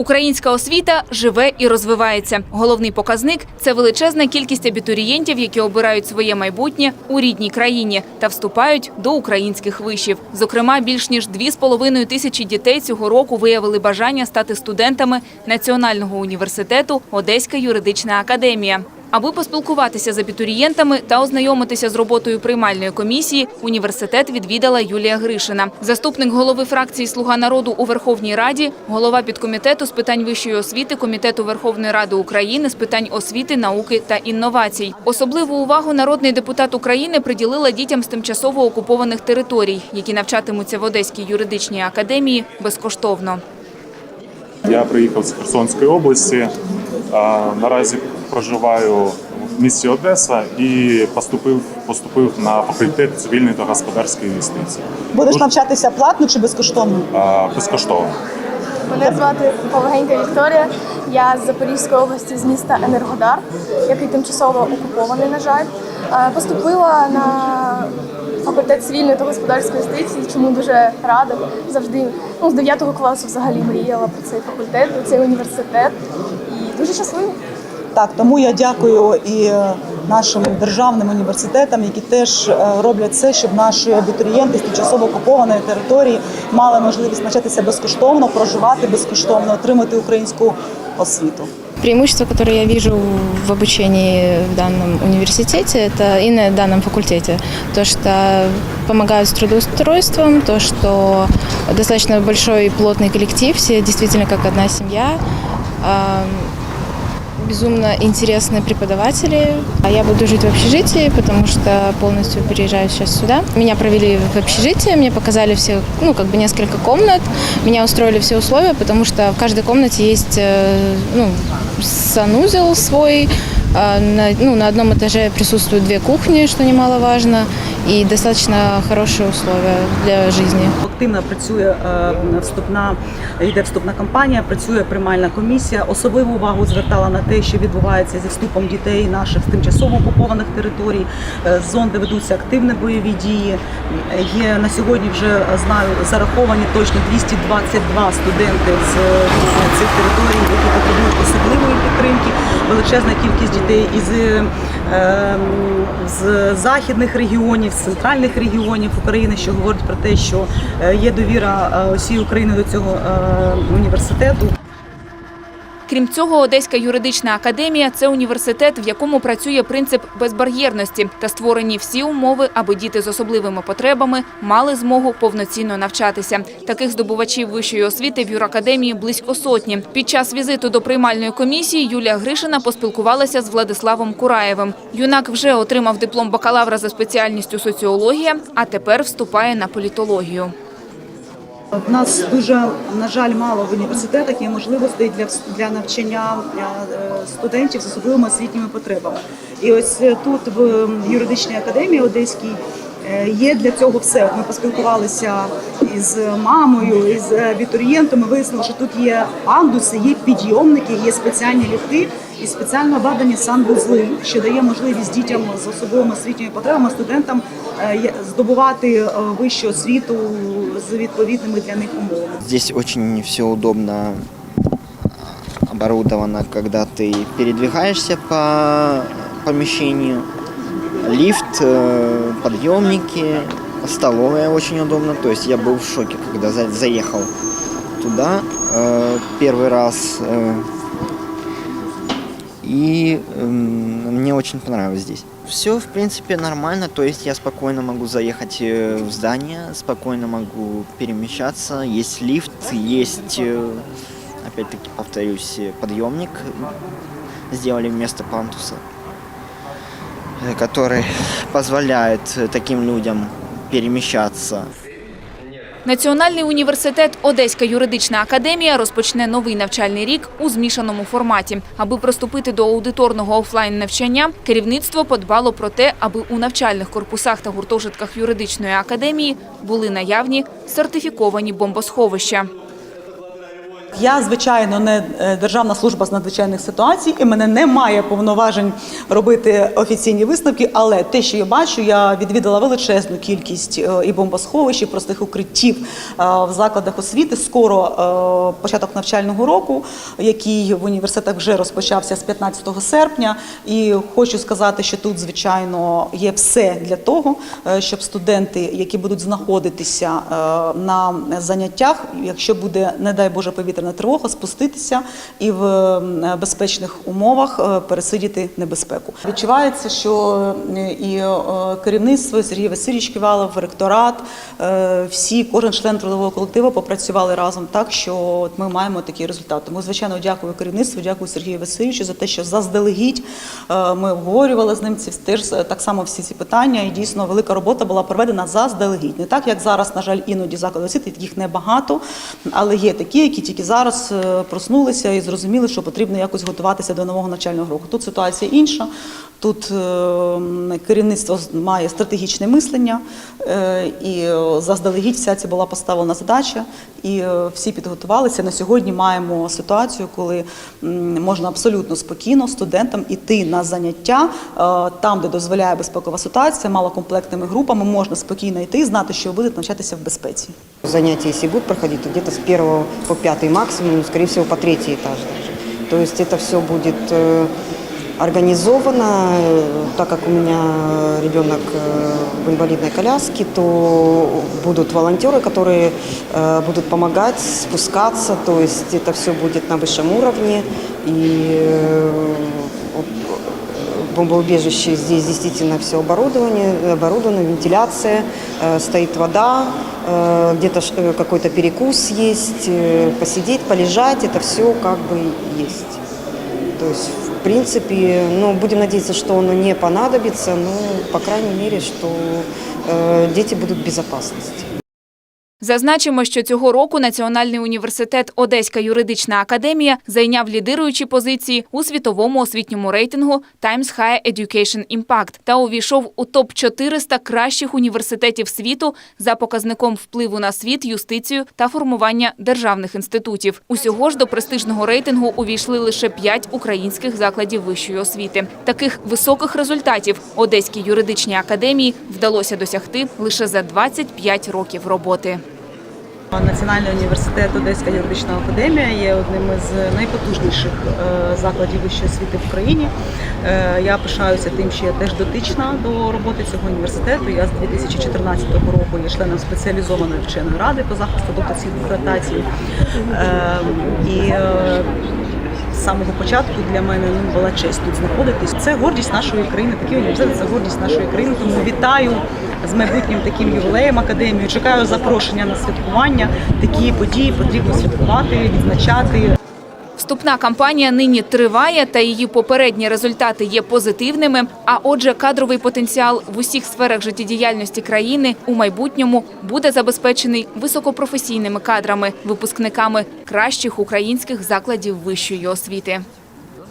Українська освіта живе і розвивається. Головний показник це величезна кількість абітурієнтів, які обирають своє майбутнє у рідній країні та вступають до українських вишів. Зокрема, більш ніж 2,5 тисячі дітей цього року виявили бажання стати студентами Національного університету Одеська юридична академія. Аби поспілкуватися з абітурієнтами та ознайомитися з роботою приймальної комісії, університет відвідала Юлія Гришина. Заступник голови фракції Слуга народу у Верховній Раді, голова підкомітету з питань вищої освіти Комітету Верховної Ради України з питань освіти, науки та інновацій. Особливу увагу народний депутат України приділила дітям з тимчасово окупованих територій, які навчатимуться в Одеській юридичній академії безкоштовно. Я приїхав з Херсонської області. Наразі проживаю в місті Одеса і поступив, поступив на факультет цивільної та господарської юстиції. Будеш навчатися платно чи безкоштовно? А, Безкоштовно. Мене звати Повагенька Вікторія. Я з Запорізької області, з міста Енергодар, який тимчасово окупований, на жаль. Поступила на факультет цивільної та господарської юстиції, чому дуже рада. Завжди ну, з 9 класу взагалі мріяла про цей факультет, про цей університет. І дуже щаслива. Так, тому я дякую і е, нашим державним університетам, які теж е, роблять все, щоб наші абітурієнти з тимчасово окупованої території мали можливість навчатися безкоштовно, проживати безкоштовно, отримати українську освіту. Преимущество, которое я вижу в обучении в данном университете, это и на данном факультете, то, что помогают с трудоустройством, то, что достаточно большой и плотный коллектив, все действительно как одна семья, безумно интересные преподаватели. А Я буду жить в общежитии, потому что полностью переезжаю сейчас сюда. Меня провели в общежитие, мне показали все, ну, как бы несколько комнат. Меня устроили все условия, потому что в каждой комнате есть, э, ну, санузел свой, а на, ну, на одном этаже присутствуют две кухни, что немаловажно, и достаточно хорошие условия для жизни. Активно працює е, вступна, йде вступна кампанія, працює приймальна комісія. Особливу увагу звертала на те, що відбувається зі вступом дітей наших з тимчасово окупованих територій, е, зон, де ведуться активні бойові дії. Є на сьогодні вже е, знаю зараховані точно 222 студенти з цих територій, які потребують особливої підтримки. Величезна кількість дітей із з західних регіонів, з центральних регіонів України, що говорить про те, що е, є довіра е, усієї України до цього е, університету. Крім цього, Одеська юридична академія це університет, в якому працює принцип безбар'єрності та створені всі умови, аби діти з особливими потребами мали змогу повноцінно навчатися. Таких здобувачів вищої освіти в юракадемії близько сотні. Під час візиту до приймальної комісії Юлія Гришина поспілкувалася з Владиславом Кураєвим. Юнак вже отримав диплом бакалавра за спеціальністю соціологія, а тепер вступає на політологію. У нас дуже на жаль мало в університетах є можливостей для для навчання е, студентів з особливими освітніми потребами. І ось е, тут в юридичній академії Одеській е, є для цього все. Ми поспілкувалися із мамою, із абітурієнтами. Вияснили, що тут є пандуси, є підйомники, є спеціальні ліфти і спеціально обладнані санвузли, що дає можливість дітям з особливими освітніми потребами, студентам здобувати вищу освіту з відповідними для них умовами. Здесь очень все удобно оборудовано, когда ты передвигаешься по помещению. Лифт, э, подъемники, столовая очень удобно. То есть я был в шоке, когда за- заехал туда э, первый раз. э, И эм, мне очень понравилось здесь. Все, в принципе, нормально. То есть я спокойно могу заехать э, в здание, спокойно могу перемещаться. Есть лифт, есть, э, опять-таки, повторюсь, э, подъемник. Сделали вместо пантуса, который позволяет таким людям перемещаться. Національний університет Одеська юридична академія розпочне новий навчальний рік у змішаному форматі. Аби проступити до аудиторного офлайн навчання, керівництво подбало про те, аби у навчальних корпусах та гуртожитках юридичної академії були наявні сертифіковані бомбосховища. Я, звичайно, не е, Державна служба з надзвичайних ситуацій, і мене немає повноважень робити офіційні висновки. Але те, що я бачу, я відвідала величезну кількість е, і бомбосховищ, і простих укриттів е, в закладах освіти. Скоро початок навчального року, який в університетах вже розпочався з 15 серпня. І хочу сказати, що тут, звичайно, є все для того, щоб студенти, які будуть знаходитися на заняттях, якщо буде, не дай Боже, повітряна тривога, спуститися і в безпечних умовах е, пересидіти небезпеку. Відчувається, що е, і е, керівництво Сергій Васильович Ківалов, ректорат, всі, кожен член трудового колективу попрацювали разом так, що ми маємо такий результат. Тому, звичайно, дякую керівництву, дякую Сергію Васильовичу за те, що заздалегідь ми обговорювали з ним ці теж так само всі ці питання. І дійсно велика робота була проведена заздалегідь. Не так, як зараз, на жаль, іноді заклади освіти, їх небагато, але є такі, які тільки зараз е, проснулися і зрозуміли, що потрібно якось готуватися до нового навчального року. Тут ситуація інша. Тут е, керівництво має стратегічне мислення, е, і е, заздалегідь вся ця була поставлена задача, і е, всі підготувалися. На сьогодні маємо ситуацію, коли м, можна абсолютно спокійно студентам іти на заняття е, там, де дозволяє безпекова ситуація, малокомплектними групами можна спокійно йти, знати, що ви будете навчатися в безпеці. Занятия, если будут проходить, то где-то с первого по пятый максимум, скорее всего, по третий этаж даже. То есть это все будет э, Организовано, так как у меня ребенок э, в инвалидной коляске, то будут волонтеры, которые э, будут помогать спускаться, то есть это все будет на высшем уровне. И э, бомбоубежище здесь действительно все оборудование, оборудовано, вентиляция, стоит вода, где-то какой-то перекус есть, посидеть, полежать, это все как бы есть. То есть, в принципе, ну, будем надеяться, что оно не понадобится, но, по крайней мере, что э, дети будут в безопасности. Зазначимо, що цього року Національний університет Одеська юридична академія зайняв лідируючі позиції у світовому освітньому рейтингу Times Higher Education Impact та увійшов у топ 400 кращих університетів світу за показником впливу на світ, юстицію та формування державних інститутів. Усього ж до престижного рейтингу увійшли лише 5 українських закладів вищої освіти. Таких високих результатів Одеській юридичній академії вдалося досягти лише за 25 років роботи. Національний університет Одеська юридична академія є одним із найпотужніших е, закладів вищої освіти в країні. Е, Я пишаюся тим, що я теж дотична до роботи цього університету. Я з 2014 року є членом спеціалізованої вченої ради по захисту докторських дисертацій. Е, І е, самого початку для мене ну, була честь тут знаходитись. Це гордість нашої країни. Такий університет це гордість нашої країни. Тому вітаю з майбутнім таким ювілеєм академію. Чекаю запрошення на святкування. Такі події потрібно святкувати, відзначати. Вступна кампанія нині триває, та її попередні результати є позитивними. А отже, кадровий потенціал в усіх сферах життєдіяльності країни у майбутньому буде забезпечений високопрофесійними кадрами, випускниками кращих українських закладів вищої освіти.